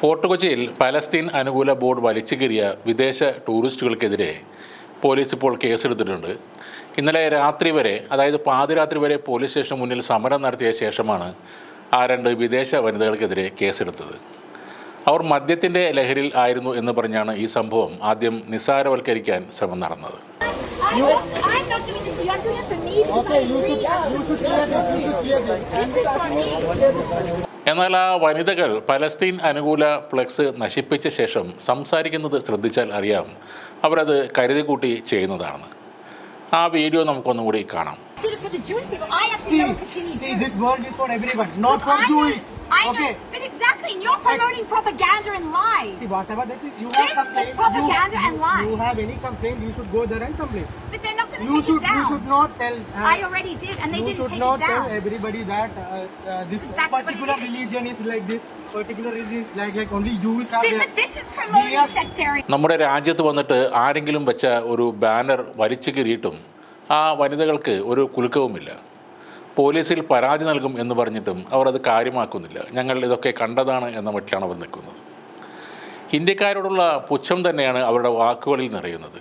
Fort കൊച്ചിയിൽ Palestine അനുകൂല board വലിച്ചു കീറിയ വിദേശ ടൂറിസ്റ്റുകൾക്കെതിരെ പോലീസ് ഇപ്പോൾ കേസെടുത്തിട്ടുണ്ട്. ഇന്നലെ രാത്രി വരെ അതായത് പാതിരാത്രി വരെ പോലീസ് സ്റ്റേഷന് മുന്നിൽ സമരം നടത്തിയ ശേഷമാണ് ആ രണ്ട് വിദേശ വനിതകൾക്കെതിരെ കേസെടുത്തത്. അവർ മദ്യത്തിന്റെ ലഹരിയിൽ ആയിരുന്നു എന്ന് പറഞ്ഞാണ് ഈ സംഭവം ആദ്യം നിസ്സാരവൽക്കരിക്കാൻ ശ്രമം നടന്നത്. Okay, you should, you should clear this, you should clear this. എന്നാൽ ആ വനിതകൾ പലസ്തീൻ അനുകൂല ഫ്ലെക്സ് നശിപ്പിച്ച ശേഷം സംസാരിക്കുന്നത് ശ്രദ്ധിച്ചാൽ അറിയാം അവരത് കരുതി കൂട്ടി ചെയ്യുന്നതാണ് ആ വീഡിയോ നമുക്കൊന്നും കൂടി കാണാം but exactly, and you're promoting propaganda and lies. See, whatever this you have is complaint. you, and lies. You have any complaint, you should go there and complain. They're not going to You take should, it down. you should not tell. uh, I already did, and they you didn't should take not it tell down. everybody that uh, uh, this That's what it particular is. religion is like this. Particular religion is like like only Jews are Th- there. But this is promoting We are- sectarian. നമ്മുടെ രാജ്യത്ത് വന്നിട്ട് ആരെങ്കിലും വെച്ച ഒരു banner വലിച്ചു കീറിയിട്ടും ആ വനിതകൾക്ക് ഒരു കുലുക്കവുമില്ല പോലീസിൽ പരാതി നൽകും എന്ന് പറഞ്ഞിട്ടും അവർ അത് കാര്യമാക്കുന്നില്ല ഞങ്ങൾ ഇതൊക്കെ കണ്ടതാണ് എന്ന മട്ടിലാണ് അവർ നിൽക്കുന്നത് ഇന്ത്യക്കാരോടുള്ള പുച്ഛം തന്നെയാണ് അവരുടെ വാക്കുകളിൽ നിറയുന്നത്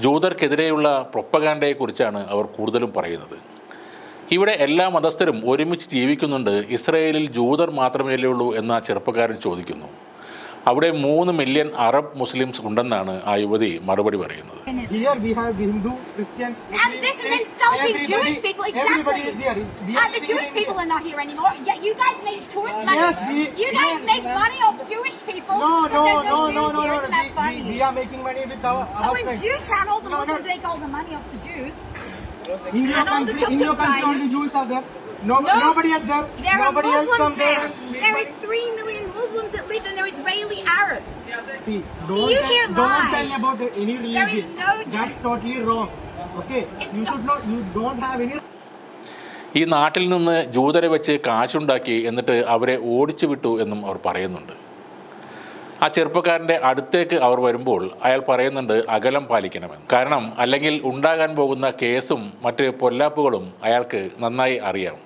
ജൂതർക്കെതിരെയുള്ള പ്രൊപ്പഗാൻഡയെക്കുറിച്ചാണ് അവർ കൂടുതലും പറയുന്നത്. ഇവിടെ എല്ലാ മതസ്ഥരും ഒരുമിച്ച് ജീവിക്കുന്നുണ്ട്. ഇസ്രയേലിൽ ജൂതർ മാത്രമേ ഉള്ളൂ എന്ന ചെറുപ്പക്കാരൻ ചോദിക്കുന്നു. അവിടെ മൂന്ന് മില്യൺ അറബ് മുസ്ലിംസ് ഉണ്ടെന്നാണ് ആ യുവതി മറുപടി പറയുന്നത്. We Uh, are in. No, no, no, no, no, no. Making money with our, our Oh, in friends. Jew channel, the No, no. Muslims make all the money off the Jews. In your And all the country, in your country, only Jews are there. No, No. nobody else there. There nobody are else from Muslims there. there. There is three million Muslims that live, and there are Israeli Arabs. See, don't, See, you tell, don't lie. tell about any religion. There is no That's totally wrong. Okay, It's you should not. You don't have any. ഈ നാട്ടിൽ നിന്ന് ജൂതരെ വെച്ച് കാശുണ്ടാക്കി എന്നിട്ട് അവരെ ഓടിച്ചു വിട്ടു എന്നും അവർ പറയുന്നുണ്ട് ആ ചെറുപ്പക്കാരന്റെ അടുത്തേക്ക് അവർ വരുമ്പോൾ അയാൾ പറയുന്നുണ്ട് അകലം പാലിക്കണമെന്ന്. കാരണം അല്ലെങ്കിൽ ഉണ്ടാകാൻ പോകുന്ന കേസും മറ്റ് പൊല്ലാപ്പുകളും അയാൾക്ക് നന്നായി അറിയാം.